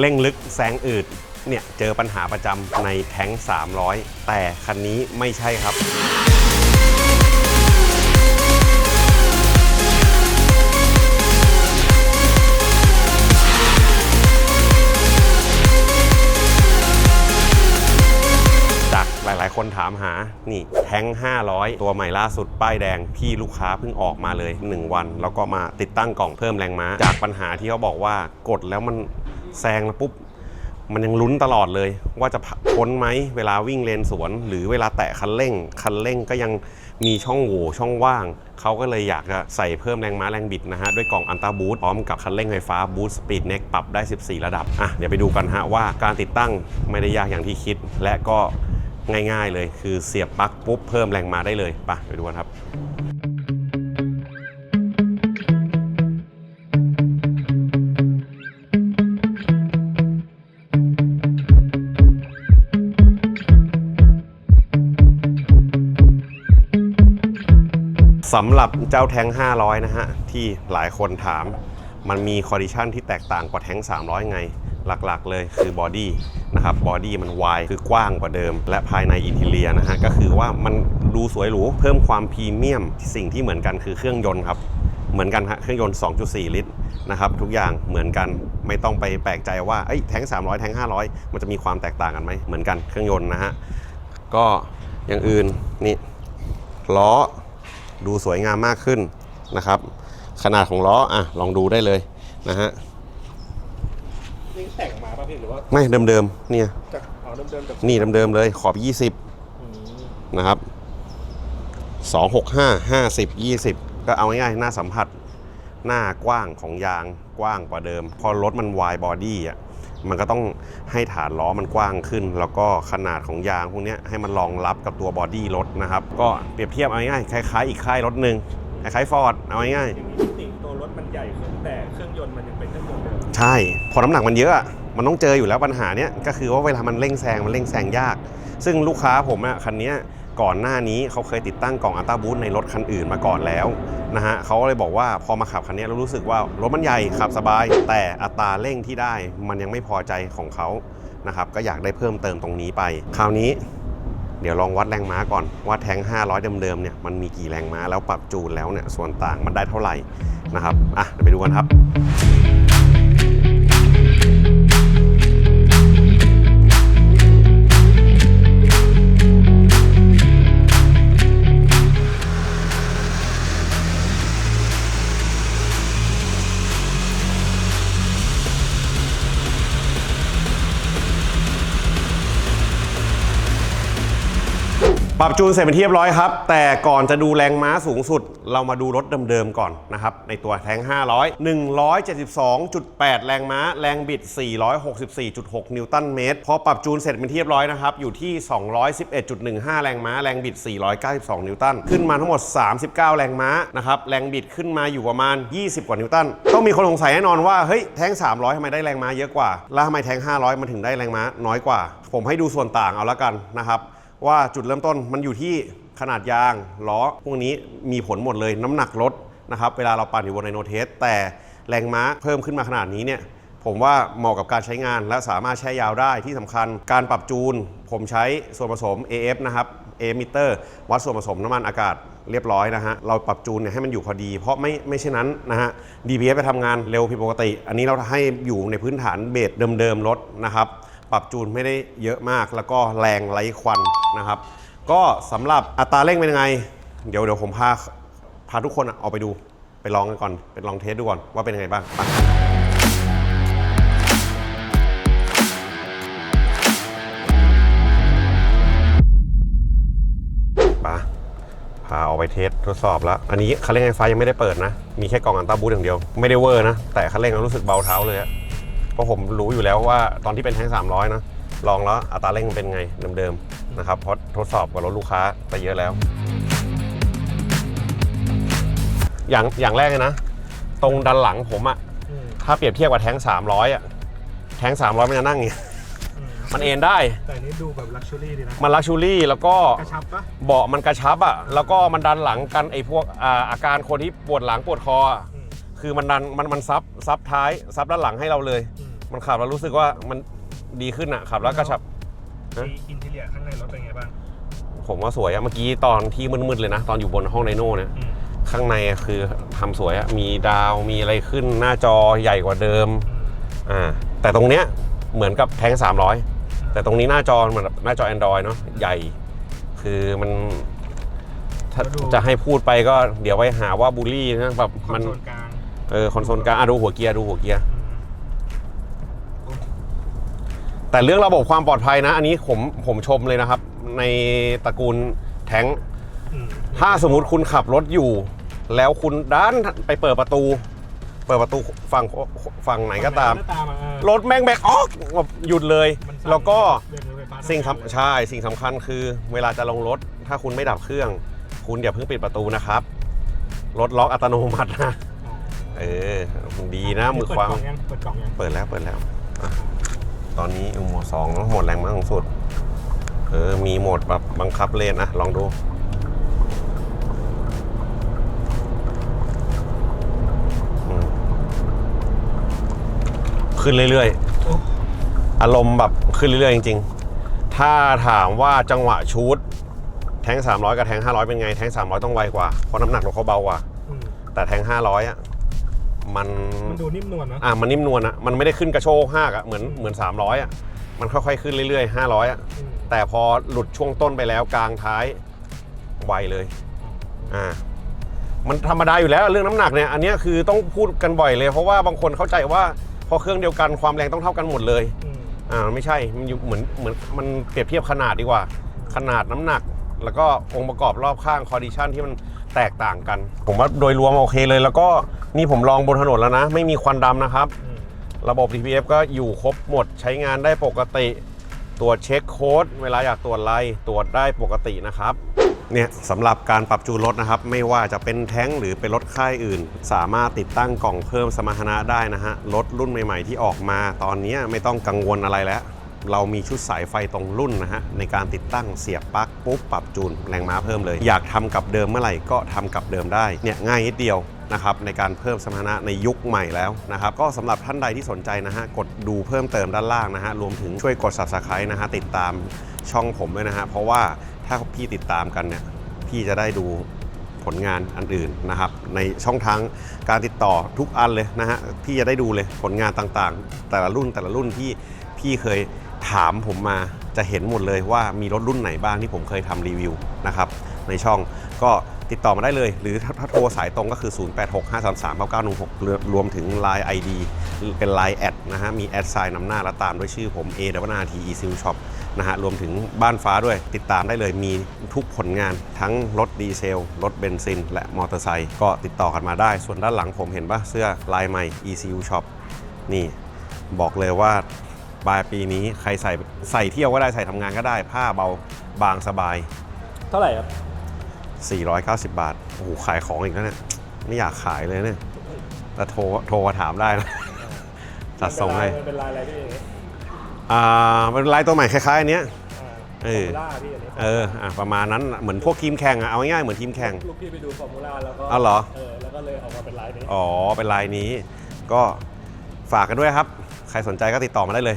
เร่งลึกแซงอืดเนี่ยเจอปัญหาประจำในแท้ง 300 แต่คันนี้ไม่ใช่ครับจากหลาย ๆ คนถามหา นี่แท้ง 500 ตัวใหม่ล่าสุด ป้ายแดง พี่ลูกค้าเพิ่งออกมาเลย 1 วัน แล้วก็มาติดตั้งกล่องเพิ่มแรงม้า จากปัญหาที่เขาบอกว่ากดแล้วมัน แซงแล้วปุ๊บมันยังลุ้นตลอดเลย ว่าจะพ้นไหมเวลาวิ่งเลนสวน หรือเวลาแตะคันเร่ง คันเร่งก็ยังมีช่องโหว่ช่องว่าง เขาก็เลยอยากจะใส่เพิ่มแรงม้าแรงบิดนะฮะ ด้วยกล่องอันตาบูทพร้อมกับคันเร่งไฟฟ้าบูทสปีดเน็กปรับได้ 14 ระดับ อะ เดี๋ยวไปดูกันฮะว่าการติดตั้งไม่ได้ยากอย่างที่คิด และก็ง่ายๆเลยคือเสียบปลั๊กปุ๊บเพิ่มแรงม้าได้เลยไปไปดูกันครับ สำหรับเจ้าแทง500 นะฮะ ที่หลายคนถาม มันมีคอดิชันที่แตกต่างกว่าแทง300 ไง หลักๆ เลยคือบอดี้นะครับบอดี้มันวายคือกว้างกว่าเดิม และภายในอินทีเลียนะฮะ ก็คือว่ามันดูสวยหรู เพิ่มความพรีเมียม สิ่งที่เหมือนกันคือเครื่องยนต์ครับ เหมือนกันฮะเครื่องยนต์ 2.4 ลิตรนะครับทุกอย่างเหมือนกันไม่ต้องไปแปลกใจว่าเอ้ยแทง300 แทง500 มันจะมีความแตกต่างกันไหมเหมือนกันเครื่องยนต์นะฮะก็อย่างอื่นนี่ล้อ ดูสวยงามมากขึ้นนะครับ ขนาดของล้ออะลองดูได้เลยนะฮะนี่แต่งมาป่ะพี่หรือว่าไม่เดิมๆเนี่ยจากเอาเดิมๆจากนี่เดิมๆเลยขอบอืม20 นะครับ 265 50 20 ก็เอาง่ายๆหน้าสัมผัสหน้ากว้างของยางกว้างกว่าเดิม พอรถมันวายบอดี้อะ มันก็ต้องให้ฐานล้อมันกว้างขึ้น แล้วก็ขนาดของยางพวกเนี้ยให้มันรองรับกับตัวบอดี้รถนะครับ ก็เปรียบเทียบเอาง่ายๆคล้ายๆอีกค่ายรถหนึ่งคล้ายๆฟอร์ดเอาง่ายๆทีนี้จริงๆตัวรถมันใหญ่ขึ้นแต่เครื่องยนต์มันยังเป็นเครื่องยนต์เดิมใช่ พอน้ำหนักมันเยอะอะมันต้องเจออยู่แล้วปัญหาเนี้ยก็คือว่าเวลามันเร่งแซงมันเร่งแซงยาก ซึ่งลูกค้าผมอะคันเนี้ย ก่อนหน้านี้เขาเคยติดตั้งกล่องอัลต้าบูทในรถคันอื่นมาก่อนแล้วนะฮะเขาเลยบอกว่าพอมาขับคันนี้เรารู้สึกว่ารถมันใหญ่ขับสบาย แต่อัตราเร่งที่ได้มันยังไม่พอใจของเขานะครับก็อยากได้เพิ่มเติมตรงนี้ไป คราวนี้เดี๋ยวลองวัดแรงม้าก่อนว่าแทง500 เดิมๆเนี่ยมันมีกี่แรงม้าแล้วปรับจูนแล้วเนี่ยส่วนต่างมันได้เท่าไหร่นะครับอะเดี๋ยวไปดูกันครับ ปรับจูนเสร็จเป็นที่เรียบร้อยครับ แต่ก่อนจะดูแรงม้าสูงสุด เรามาดูรถเดิมๆก่อนนะครับ ในตัวแทง500 172.8 แรงม้า แรงบิด 464.6 นิวตันเมตร พอปรับจูนเสร็จเป็นที่เรียบร้อยนะครับ อยู่ที่ 211.15 แรงม้า แรงบิด 492 นิวตัน ขึ้นมาทั้งหมด 39 แรงม้านะครับ แรงบิดขึ้นมาอยู่ประมาณ 20 กว่านิวตัน ต้องมีคนสงสัยแน่นอนว่า เฮ้ย แทง300ทำไมได้แรงม้าเยอะกว่า แล้วทำไมแทง500 มันถึงได้แรงม้าน้อยกว่า ผมให้ดูส่วนต่างเอาละกันนะครับ ว่าจุดเริ่มต้นมันอยู่ที่ขนาดยางล้อพวกนี้มีผลหมดเลยน้ำหนักรถนะครับเวลาเราปั่นอยู่บนไดโนเทสแต่แรงม้าเพิ่มขึ้นมาขนาดนี้เนี่ยผมว่าเหมาะกับการใช้งานและสามารถแช่ยาวได้ที่สำคัญการปรับจูน ผมใช้ส่วนผสม AF นะครับ a m มิเตอร์วัดส่วนผสมน้ำมันอากาศเรียบร้อยนะฮะ เราปรับจูนเนี่ยให้มันอยู่พอดี เพราะไม่ไม่เช่นนั้นนะฮะ DPF ไปทำงานเร็วผิดปกติ อันนี้เราให้อยู่ในพื้นฐานเบสเดิมๆรถนะครับ ปรับจูนไม่ได้เยอะมาก แล้วก็แรงไร้ควันนะครับ ก็สำหรับอัตราเร่งเป็นยังไง เดี๋ยวเดี๋ยวผมพาพาทุกคนเอาไปดูไปลองกันก่อนไปลองเทสดูก่อนว่าเป็นยังไงบ้างไปพาออกไปเทสทดสอบแล้ว อันนี้คันเร่งไฟฟ้ายังไม่ได้เปิดนะ มีแค่กล่องอันต้าบูทอย่างเดียว ไม่ได้เวอร์นะ แต่คันเร่งรู้สึกเบาเท้าเลยอะ เพราะผมรู้อยู่แล้วว่าตอนที่เป็นแท้ง300นะลองแล้วอัตราเร่งมันเป็นไงเดิมๆนะครับเพราะทดสอบกับรถลูกค้าไปเยอะแล้ว อย่างอย่างแรกเลยนะ ตรงดันหลังผมอะถ้าเปรียบเทียบกับแท้ง300อะแท้ง300มันจะนั่งอย่างเงี้ยมันเอนได้ แต่อันนี้ดูแบบลักชัวรี่ดีนะ มันลักชูรี่แล้วก็กระชับปะเบาะมันกระชับอะแล้วก็มันดันหลังกันไอ้พวกอ่าอาการคนที่ปวดหลังปวดคออะอืมคือมันดันมันมันซับซับท้ายซับด้านหลังให้เราเลยอื มมันขับแล้วรู้สึกว่ามันดีขึ้นอะขับแล้วกระชับฮะมีอินเทเลียข้างในรถเป็นไงบ้างผมว่าสวยอะเมื่อกี้ตอนที่มืดๆเลยนะ ตอนอยู่บนห้องไดโน่เนี่ย อืมข้างในอะคือทำสวยอะมีดาวมีอะไรขึ้นหน้าจอใหญ่กว่าเดิมอืมอ่า แต่ตรงเนี้ยเหมือนกับแทง300 แต่ตรงนี้หน้าจอเหมือนหน้าจอ Android เนาะใหญ่ คือมันถ้าจะให้พูดไปก็เดี๋ยวไปหาว่าบูลลี่นะแบบคอมันนโซลกลางเออคอนโซลกลางอะดูหัวเกียร์ดูหัวเกียร์ อืม แต่เรื่องระบบความปลอดภัยนะ อันนี้ผมผมชมเลยนะครับ ในตระกูลแทงอืมถ้าสมมุติคุณขับรถอยู่ แล้วคุณด้านไปเปิดประตู เปิดประตูฝั่งฝั่งไหนก็ตามหน้ตามอะเออรถแม่งแบกออกแบบหยุดเลยมันสั่นแล้วก็เดินรถไฟฟ้าสิ่งทำงานเลยสำใช่สิ่งสำคัญคือเวลาจะลงรถ ถ้าคุณไม่ดับเครื่อง คุณอย่าเพิ่งปิดประตูนะครับรถล็อกอัตโนมัตินะอ๋อเออดีนะมือควางเปิดกล่องยังเปิดกล่องยังเปิดแล้วเปิดแล้วอะ ตอนนี้โหมดสองโหมดแรงมากของสุด เออ มีโหมดแบบบังคับเลนอะลองดูอืมขึ้นเรื่อยๆโอ้อารมณ์แบบขึ้นเรื่อยๆ จริง ๆ ถ้าถามว่าจังหวะชูดแทง300 กับแทง500 เป็นไง แทง300 ต้องไวกว่า เพราะน้ำหนักรถเขาเบากว่าอืมแต่แทง500อะ มันมันดูนิ่มนวลเนอะอะมันนิ่มนวลอะมันไม่ได้ขึ้นกระโชกห้ากอะเหมือนเหมือน300อะมันค่อยๆขึ้นเรื่อยๆ500อะอืมแต่พอหลุดช่วงต้นไปแล้วกลางท้ายไวเลยอ่ามันธรรมดาอยู่แล้วเรื่องน้ำหนักเนี่ยอันเนี้ยคือต้องพูดกันบ่อยเลย เพราะว่าบางคนเข้าใจว่าพอเครื่องเดียวกันความแรงต้องเท่ากันหมดเลยอืมอ่าไม่ใช่มันอยู่เหมือนเหมือนมันเปรียบเทียบขนาดดีกว่า ขนาดน้ำหนัก แล้วก็องค์ประกอบรอบข้างคอดิชันที่มันแตกต่างกัน ผมว่าโดยรวมโอเคเลยแล้วก็ นี่ผมลองบนถนนแล้วนะ ไม่มีควันดำนะครับ ระบบ TPF ก็อยู่ครบหมดใช้งานได้ปกติ ตรวจเช็คโค้ด เวลาอยากตรวจอะไรตรวจได้ปกตินะครับเนี่ยสำหรับการปรับจูนรถนะครับ ไม่ว่าจะเป็นแท้งหรือเป็นรถค่ายอื่น สามารถติดตั้งกล่องเพิ่มสมรรถนะได้นะฮะรถรุ่นใหม่ ๆ ที่ออกมา ตอนนี้ไม่ต้องกังวลอะไรแล้ว เรามีชุดสายไฟตรงรุ่นนะฮะในการติดตั้งเสียบปลั๊กปุ๊บปรับจูนแรงม้าเพิ่มเลย อยากทำกับเดิมเมื่อไหร่ก็ทำกับเดิมได้เนี่ยง่ายนิดเดียวนะครับในการเพิ่มสมรรถนะในยุคใหม่แล้วนะครับก็สำหรับท่านใดที่สนใจนะฮะกดดูเพิ่มเติมด้านล่างนะฮะรวมถึงช่วยกด subscribe นะฮะติดตามช่องผมด้วยนะฮะเพราะว่าถ้าพี่ติดตามกันเนี่ยพี่จะได้ดูผลงานอันอื่นนะครับในช่องทางการติดต่อทุกอันเลยนะฮะพี่จะได้ดูเลยผลงานต่างๆ แต่ละรุ่นแต่ละรุ่นที่พี่เคย ถามผมมาจะเห็นหมดเลยว่ามีรถรุ่นไหนบ้างที่ผมเคยทำรีวิวนะครับในช่องก็ติดต่อมาได้เลย หรือถ้าโทรสายตรงก็คือ 0865339916 รวมถึง Line ID เป็น Line แอดนะฮะ มีแอดไซน์นำหน้าและตามด้วยชื่อผม A W N T E s i l Shop นะฮะ รวมถึงบ้านฟ้าด้วย ติดตามได้เลย มีทุกผลงานทั้งรถดีเซล รถเบนซิน และมอเตอร์ไซค์ ก็ติดต่อกันมาได้ ส่วนด้านหลังผมเห็นปะเสื้อลายใหม่ ECU Shop นี่ บอกเลยว่า ปลายปีนี้ใครใส่ใส่เที่ยวก็ได้ใส่ทำงานก็ได้ผ้าเบาบางสบาย เท่าไหร่ครับ 490 บาท โอ้โห ขายของอีกแล้วเนี่ย ไม่อยากขายเลยเนี่ยแต่โทรโทรมาถามได้นะ จัดส่งให้มันเป็นลายอะไรพี่อย่างเงี้ยอ่าเป็นลายตัวใหม่คล้ายๆอันเนี้ยอ่าเออฟร์มูล่าพี่อันนี้เอออะประมาณนั้นเหมือนพวกทีมแข่งอะเอาง่ายๆเหมือนทีมแข่ง ลูกพี่ไปดูฟอร์มูล่าแล้วก็อ้าวเหรอ เออแล้วก็เลยออกมาเป็นลายนี้ อ๋อ เป็นลายนี้ ก็ฝากกันด้วยครับ ใครสนใจก็ติดต่อมาได้เลย